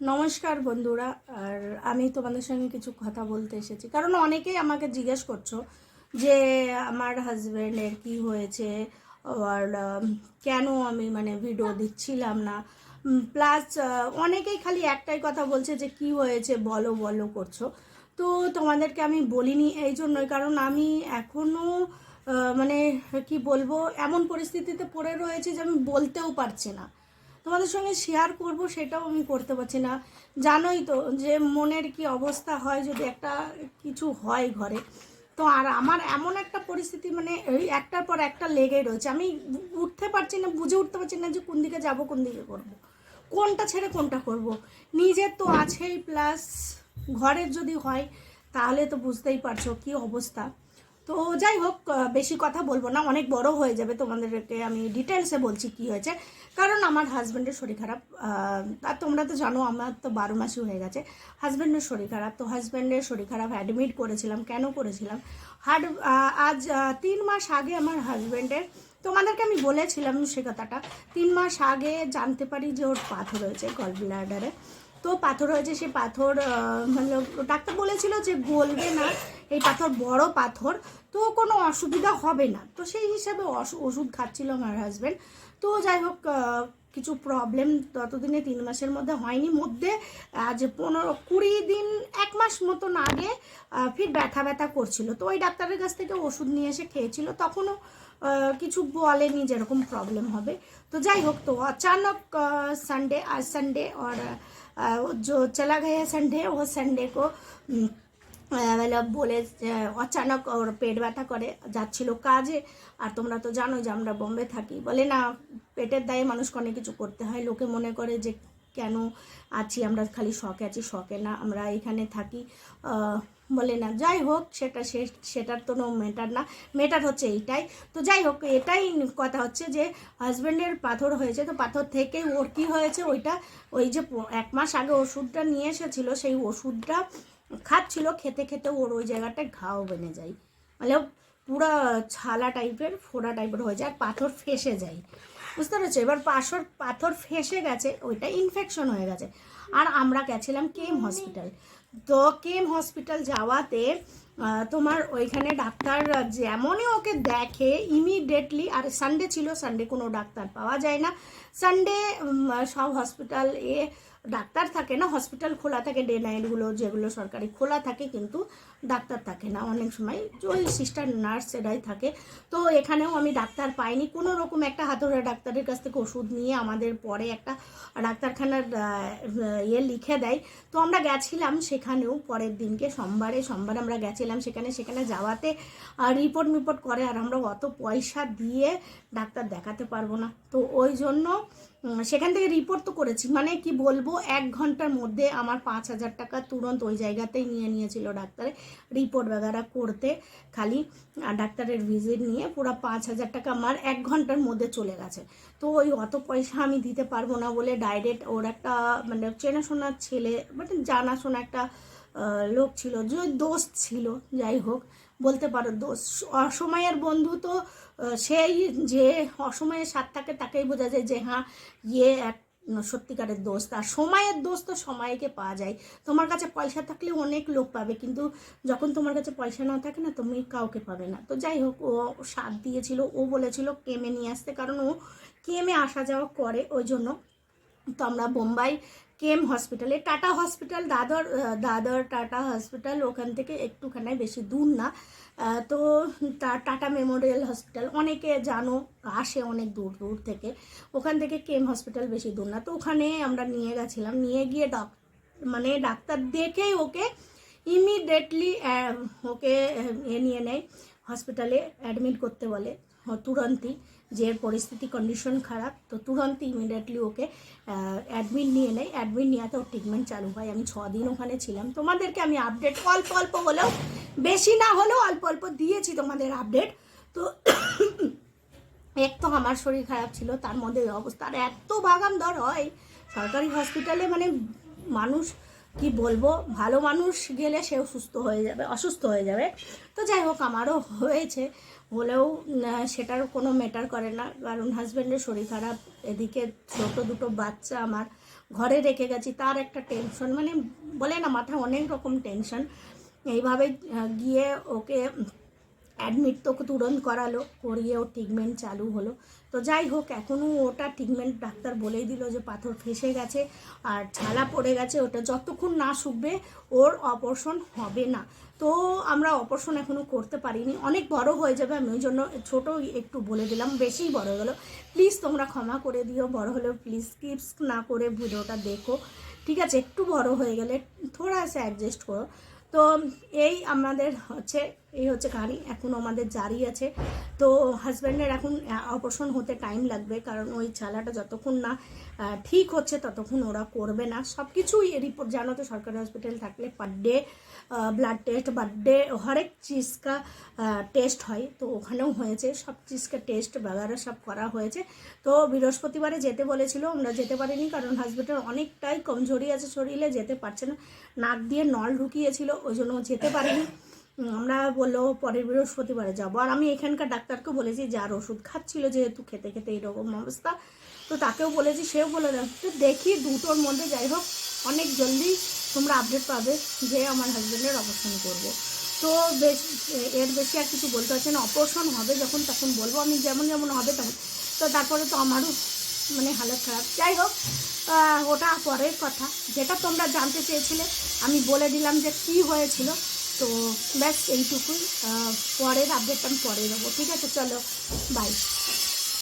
নমস্কার বন্ধুরা, আর আমি তোমাদের সঙ্গে কিছু কথা বলতে এসেছি। কারণ অনেকেই আমাকে জিজ্ঞেস করছ যে আমার হাজব্যান্ডের কি হয়েছে আর কেন আমি মানে ভিডিও দিচ্ছিলাম না। প্লাস অনেকেই খালি একটাই কথা বলছে যে কি হয়েছে, বলো বলো করছ। তো তোমাদেরকে আমি বলিনি এই জন্যই, কারণ আমি এখনও মানে কি বলব, এমন পরিস্থিতিতে পড়ে রয়েছে যে আমি বলতেও পারছি না। তোমাদের সঙ্গে শেয়ার করব, সেটাও আমি করতে পারছি না জানোই তো যে মনের কি অবস্থা হয় যদি একটা কিছু হয় ঘরে তো আর আমার এমন একটা পরিস্থিতি মানে এই একটার পর একটা লেগেই রয়েছে আমি উঠতে পারছি না, বুঝে উঠতে পারছি না যে কোন দিকে যাব, কোন দিকে করব। কোনটা ছেড়ে কোনটা করব। নিজের তো আছেই প্লাস ঘরের যদি হয়, তাহলে তো বুঝতেই পারছ কি অবস্থা তো যাই হোক বেশি কথা বলব না, অনেক বড় হয়ে যাবে তোমাদেরকে। আমি ডিটেলসে বলছি কি হয়েছে। কারণ আমার হাজব্যান্ডের শরীর খারাপ আর তোমরা তো জানো, আমার তো বারো মাসই হয়ে গেছে। হাজব্যান্ডের শরীর খারাপ, তো হাজব্যান্ডের শরীর খারাপ অ্যাডমিট করেছিলাম। কেন করেছিলাম? হার্ড আজ তিন মাস আগে আমার হাজব্যান্ডের তোমাদেরকে আমি বলেছিলাম সে কথাটা। তিন মাস আগে জানতে পারি যে ওর পাথর হয়েছে গল ব্লাডারে তো পাথর হয়েছে সে পাথর মানে ডাক্তার বলেছিল যে গলবে না, এই পাথর বড় পাথর, তো কোনো অসুবিধা হবে না। তো সেই হিসাবে ওষুধ খাচ্ছিল আমার হাজব্যান্ড তো যাই হোক কিছু প্রবলেম ততদিনে তিন মাসের মধ্যে হয়নি। মধ্যে আজ পনেরো, কুড়ি দিন, এক মাস মতন আগে ফির ব্যথা ব্যথা করছিল। তো ওই ডাক্তারের কাছ থেকে ওষুধ নিয়ে এসে খেয়েছিল। তখনও কিছু বলেনি যেরকম প্রবলেম হবে তো যাই হোক তো अचानक संडे आज संडे और अ, जो चला गया संडे वो संडे को उम, আহ, মানে বলে যে অচানক ওর পেট ব্যথা করে যাচ্ছিল কাজে আর তোমরা তো জানো যে আমরা বোম্বে থাকি বলে না পেটের দায়ে মানুষকে অনেক কিছু করতে হয় লোকে মনে করে যে কেন আছি আমরা খালি শখে আছি শখে না আমরা এখানে থাকি আহ, বলে না, যাই হোক, সেটা সে- সেটার তো মেটার না মেটার হচ্ছে এইটাই। তো যাই হোক, এটাই কথা হচ্ছে যে হাজব্যান্ডের পাথর হয়েছে, তো পাথর থেকেই ওর কী হয়েছে ওইটা, ওই যে এক মাস আগে ওষুধটা নিয়ে এসেছিল, সেই ওষুধটা খাচ্ছিল, খেতে খেতে ওর ওই জায়গাটায় ঘাও বেনে যায়। মানে পুরো ছালা টাইপের ফোড়া টাইপের হয়ে যায়, আর পাথর ফেসে যায়। বুঝতে এবার পাশর পাথর ফেঁসে গেছে, ওইটা ইনফেকশন হয়ে গেছে। আর আমরা গেছিলাম কেম হসপিটাল তো কেম হসপিটাল যাওয়াতে তোমার ওইখানে ডাক্তার যেমনই ওকে দেখে ইমিডিয়েটলি আর সানডে ছিল সানডে কোনো ডাক্তার পাওয়া যায় না। সানডে সব হসপিটাল এ ডাক্তার থাকে না হসপিটাল খোলা থাকে ডে নাইটগুলো যেগুলো সরকারি খোলা থাকে কিন্তু ডাক্তার থাকে না অনেক সময়। ওই সিস্টার নার্স এরাই থাকে। তো এখানেও আমি ডাক্তার পাইনি। কোনো রকম একটা হাতুড়া ডাক্তারের কাছ থেকে ওষুধ নিয়ে আমাদের পরে একটা ডাক্তারখানার ইয়ে লিখে দেয়। তো আমরা গেছিলাম সেখানেও পরের দিনকে সোমবারে, সোমবার আমরা গেছিলাম সেখানে সেখানে যাওয়াতে রিপোর্ট মিপোর্ট করে আর আমরা অত পয়সা দিয়ে ডাক্তার দেখাতে পারব না। তো ওই জন্য সেখান থেকে রিপোর্ট তো করেছি। মানে কি বলব, এক ঘণ্টার মধ্যে আমার পাঁচ হাজার টাকা তুরন্ত ওই জায়গাতেই নিয়ে নিয়েছিল ডাক্তারে রিপোর্ট বাগারা করতে খালি। আর ডাক্তারের ভিজিট নিয়ে পুরো পাঁচ হাজার টাকা আমার এক ঘণ্টার মধ্যে চলে গেছে। তো ওই অত পয়সা আমি দিতে পারব না বলে ডাইরেক্ট ওর একটা মানে চেনাশোনার ছেলে মানে জানাশোনা একটা লোক ছিল যে দোস্ত ছিল, যাই হোক, বলতে পারো দোষ অসময়ের বন্ধু তো সেই যে অসময়ের সাথ থাকে, তাকেই বোঝা যায় যে হ্যাঁ ইয়ে এক সত্যিকারের দোষ আর সময়ের দোষ তো সময়কে পাওয়া যায়। তোমার কাছে পয়সা থাকলে অনেক লোক পাবে, কিন্তু যখন তোমার কাছে পয়সা না থাকে না, তুমি কাউকে পাবে না। তো যাই হোক, ও সাথ দিয়েছিল, ও বলেছিল, কেমে নিয়ে আসতে? কারণ ও কেমে আসা যাওয়া করে, ওই জন্য তো আমরা বোম্বাই কেম হসপিটালে, টাটা হসপিটাল, দাদর দাদর টাটা হসপিটাল, ওখান থেকে একটুখানি বেশি দূর না। তো টাটা মেমোরিয়াল হসপিটাল, অনেকে জানো, আসে অনেক দূর দূর থেকে। ওখান থেকে কেম হসপিটাল বেশি দূর না। তো ওখানে আমরা নিয়ে গেছিলাম, নিয়ে গিয়ে ডক মানে ডাক্তার দেখেই ওকে ইমিডিয়েটলি ওকে এ নিয়ে নেয়। হসপিটালে অ্যাডমিট করতে বলে তুরন্তই যে পরিস্থিতি কন্ডিশন খারাপ, তো তুরন্তই ইমিডিয়েটলি ওকে অ্যাডমিট নিয়ে নেয়। অ্যাডমিট নেওয়াতে ওর ট্রিটমেন্ট চালু হয়। আমি ছ দিন ওখানে ছিলাম। তোমাদেরকে আমি আপডেট অল্প অল্প হলেও, বেশি না হলেও অল্প অল্প দিয়েছি তোমাদের আপডেট তো এক তো আমার শরীর খারাপ ছিল, তার মধ্যে অবস্থা। আর এত বাগাম দর হয়, সরকারি হসপিটালে মানে মানুষ কি বলব, ভালো মানুষ গেলে সেও সুস্থ হয়ে যাবে, অসুস্থ হয়ে যাবে। তো যাই হোক, আমারও হয়েছে। হলেও সেটার কোনো ম্যাটার করে না। কারণ হাজব্যান্ডের শরীর খারাপ, এদিকে ছোটো দুটো বাচ্চা আমার ঘরে রেখে গেছি, তার একটা টেনশন মানে বলে না, মাথায় অনেক রকম টেনশন এইভাবে গিয়ে ওকে অ্যাডমিট তো তুরন্ত করালো করিয়ে ওর ট্রিটমেন্ট চালু হলো। তো যাই হোক এখনও ওটা ট্রিটমেন্ট ডাক্তার বলেই দিল যে পাথর ফেসে গেছে আর ছালা পড়ে গেছে, ওটা যতক্ষণ না শুকবে ওর অপারেশন হবে না। তো আমরা অপারেশন এখনও করতে পারিনি। অনেক বড় হয়ে যাবে, আমি ওই জন্য ছোটো একটু বলে দিলাম বেশি বড় গেলো। প্লিজ তোমরা ক্ষমা করে দিও, বড় হলেও প্লিজ স্কিপস না করে ভিডিওটা দেখো। ঠিক আছে, একটু বড় হয়ে গেলে, থোড়া সে অ্যাডজাস্ট করো। তো এই আমাদের হচ্ছে এই হচ্ছে কাহিনি এখন আমাদের জারি আছে। তো হাজব্যান্ডের এখন অপারেশন হতে টাইম লাগবে, কারণ ওই চালাটা যতক্ষণ না ঠিক হচ্ছে ততক্ষণ ওরা করবে না। সব কিছুই রিপোর্ট জানো তো সরকারি হসপিটাল থাকলে per day blood test per day হরেক চিজ কা টেস্ট হয়। তো ওখানেও হয়েছে, সব চিজ কা টেস্ট বাগারা সব করা হয়েছে। তো বৃহস্পতিবারে যেতে বলেছিল, আমরা যেতে পারিনি, কারণ হাজব্যান্ডের অনেকটাই কমজোরি আছে শরীরে, যেতে পারছে না। নাক দিয়ে নল ঢুকিয়েছিল, ওই জন্য যেতে পারিনি। আমরা বলল পরের বৃহস্পতিবারে যাব। আর আমি এখানকার ডাক্তারকে বলেছি, যার ওষুধ খাচ্ছিল যেহেতু খেতে খেতে এরকম অবস্থা। তো তাকেও বলেছি, সেও বলে দেন তো দেখি দুটোর মধ্যে যাই হোক, অনেক জলদি তোমরা আপডেট পাবে যে আমার হাজব্যান্ডের অপারেশন করব। তো বেশ, এর বেশি আর কিছু বলতে পারছি না। অপারেশন হবে যখন, তখন বলব। আমি যেমন যেমন হবে তেমন। তো তারপরে তো আমারও মানে হালত খারাপ। যাই হোক ওটা পরের কথা। যেটা তোমরা জানতে চেয়েছিলে, আমি বলে দিলাম যে কী হয়েছিল। তো ব্যাস এইটুকুই পরের আপডেট আমি পরে দেবো ঠিক আছে চলো বাই